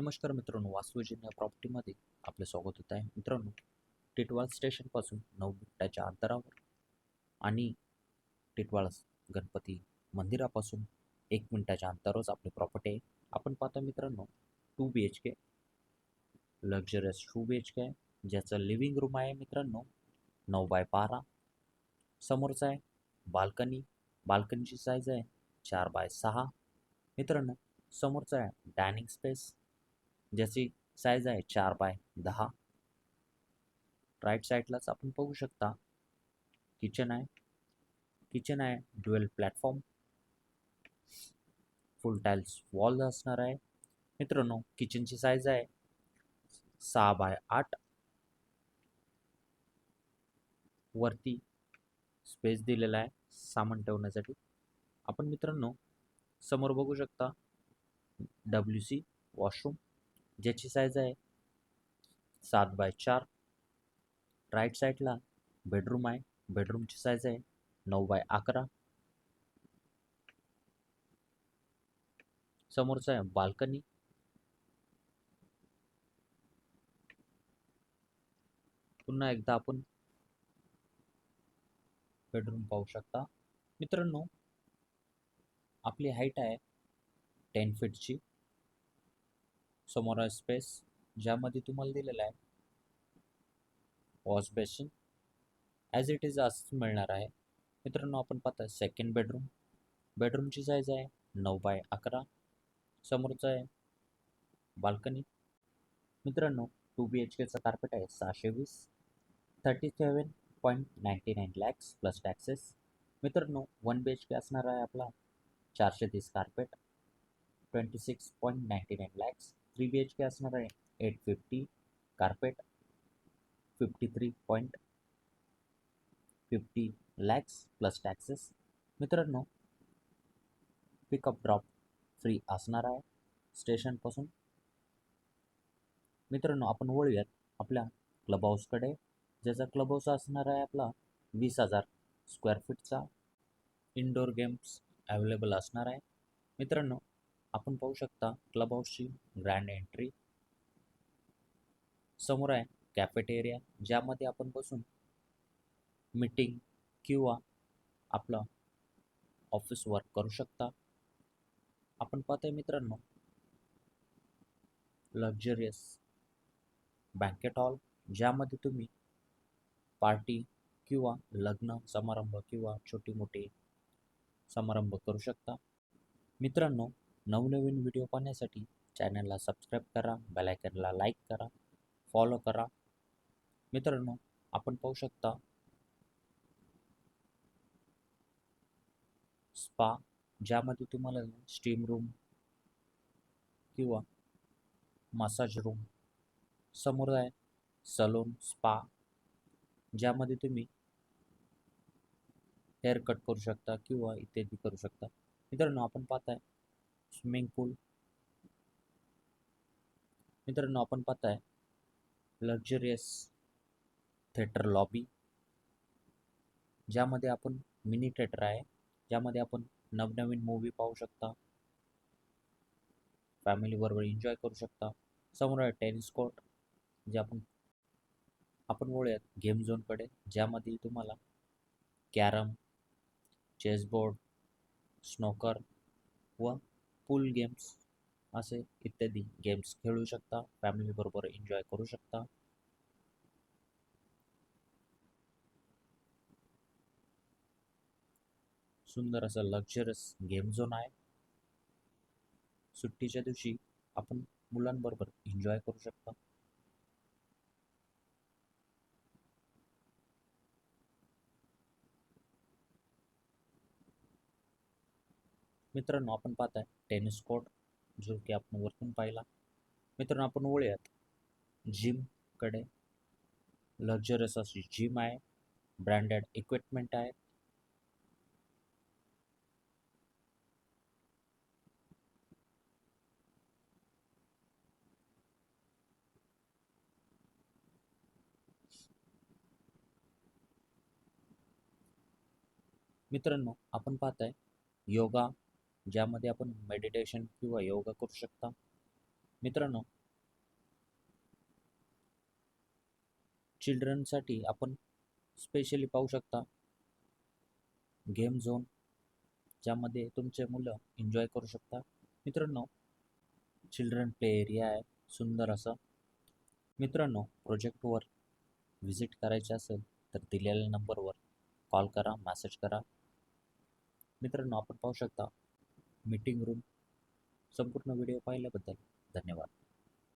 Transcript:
नमस्कार मित्रांनो वास्तुजन्य प्रॉपर्टीमध्ये आपलं स्वागत होत आहे. मित्रांनो टिटवाळ स्टेशनपासून नऊ मिनिटाच्या अंतरावर आणि टिटवाळ गणपती मंदिरापासून एक मिनिटाच्या अंतरावरच आपली प्रॉपर्टी आहे. आपण पाहतो मित्रांनो two B H K luxurious two B H K आहे. ज्याचं लिव्हिंग रूम आहे मित्रांनो नऊ बाय बारा. समोरचं आहे बाल्कनी बाल्कनीची साईज आहे चार बाय सहा. मित्रांनो समोरचं आहे डायनिंग स्पेस म्हणजे ज्याची साईज आहे चार बाय दहा. राईट साईडलाच आपण बघू शकता. किचन आहे. किचन आहे dual platform full tiles wall असणार आहे. मित्रांनो किचनची साईज आहे. सहा बाय आठ. वरती स्पेस दिलेला आहे सामान ठेवण्यासाठी. आपण मित्रांनो समोर बघू शकता. डब्ल्यू सी वॉशरूम ज्याची साईज आहे सात बाय चार. राईट साईडला बेडरूम आहे. बेडरूमची साईज आहे नऊ बाय अकरा. समोरचं आहे बाल्कनी पुन्हा एकदा आपण बेडरूम पाहू शकता. मित्रांनो आपली हाईट आहे टेन फीटची समोर स्पेस ज्यामध्ये तुम्हाला दिलेला आहे. Wash basin as it is असंच मिळणार आहे. मित्रांनो आपण पाहता सेकंड बेडरूम बेडरूमची साईज आहे नऊ बाय अकरा. समोरचं आहे बाल्कनी मित्रांनो टू बी एच केचं कार्पेट आहे सहाशे वीस. Thirty seven point ninety nine lakhs plus taxes मित्रांनो वन बी एच के असणार आहे आपला चारशे तीस carpet twenty six point ninety nine lakhs three B H K असणार आहे. Eight fifty carpet fifty three point fifty lakhs plus taxes मित्रांनो pickup drop free असणार आहे स्टेशनपासून मित्रांनो आपण वळूयात आपल्या क्लब हाऊसकडे ज्याचा क्लब हाऊस असणार आहे आपला वीस हजार स्क्वेअर फीटचा इनडोअर गेम्स अवेलेबल असणार आहे. मित्रांनो आपण पाहू शकता क्लब हाऊसची ग्रँड एंट्री समोर आहे कॅफेटेरिया ज्यामध्ये आपण बसून मीटिंग किंवा आपलं ऑफिस वर्क करू शकता. आपण पाहतोय मित्रांनो लक्झरियस बँकेट हॉल ज्यामध्ये तुम्ही पार्टी किंवा लग्न समारंभ किंवा छोटी मोठी समारंभ करू शकता. मित्रांनो नवनवीन व्हिडिओ पाहण्यासाठी चॅनलला सबस्क्राईब करा बेलायकनला लाईक करा फॉलो करा. मित्रांनो आपण पाहू शकता स्पा ज्यामध्ये तुम्हाला स्टीम रूम किंवा मसाज रूम समोर आहे स्पा ज्यामध्ये तुम्ही हेअर कट करू शकता किंवा इत्यादी करू शकता. मित्रांनो आपण पाहताय स्विमिंग पूल मित्रांनो आपण पाहताय लक्झरियस थिएटर लॉबी ज्यामध्ये आपण मिनी थिएटर आहे ज्यामध्ये आपण नवनवीन मूवी पाहू शकता फॅमिलीबरोबर एन्जॉय करू शकता. समोर आहे टेनिस कोर्ट जे आपण आपण वळूयात गेम झोनकडे ज्यामध्ये तुम्हाला कॅरम चेसबोर्ड स्नोकर व पूल गेम्स असे इत्यादी गेम्स खेळू शकता फॅमिलीबरोबर एन्जॉय करू शकता. सुंदर असं लक्झरस गेम झोन आहे. सुट्टीच्या दिवशी आपण मुलांबरोबर एन्जॉय करू शकता. मित्रांनो आपण पाहताय टेनिस कोर्ट जो की आपण वरतून पाहिला. मित्रांनो आपण वळूयात. जिमकडे लक्झरियस अशी जिम आहे. ब्रँडेड इक्विपमेंट आहे. मित्रांनो आपण पाहताय योगा ज्यामध्ये आपण मेडिटेशन किंवा योगा करू शकता. मित्रांनो चिल्ड्रनसाठी आपण स्पेशली पाहू शकता गेम झोन ज्यामध्ये तुमचे मुलं एन्जॉय करू शकता. मित्रांनो चिल्ड्रन प्ले एरिया आहे सुंदर असं. मित्रांनो प्रोजेक्टवर व्हिजिट करायचे असेल तर दिलेल्या नंबरवर कॉल करा मॅसेज करा. मित्रांनो आपण पाहू शकता मीटिंग रूम संपूर्ण व्हिडिओ पाहिल्याबद्दल धन्यवाद.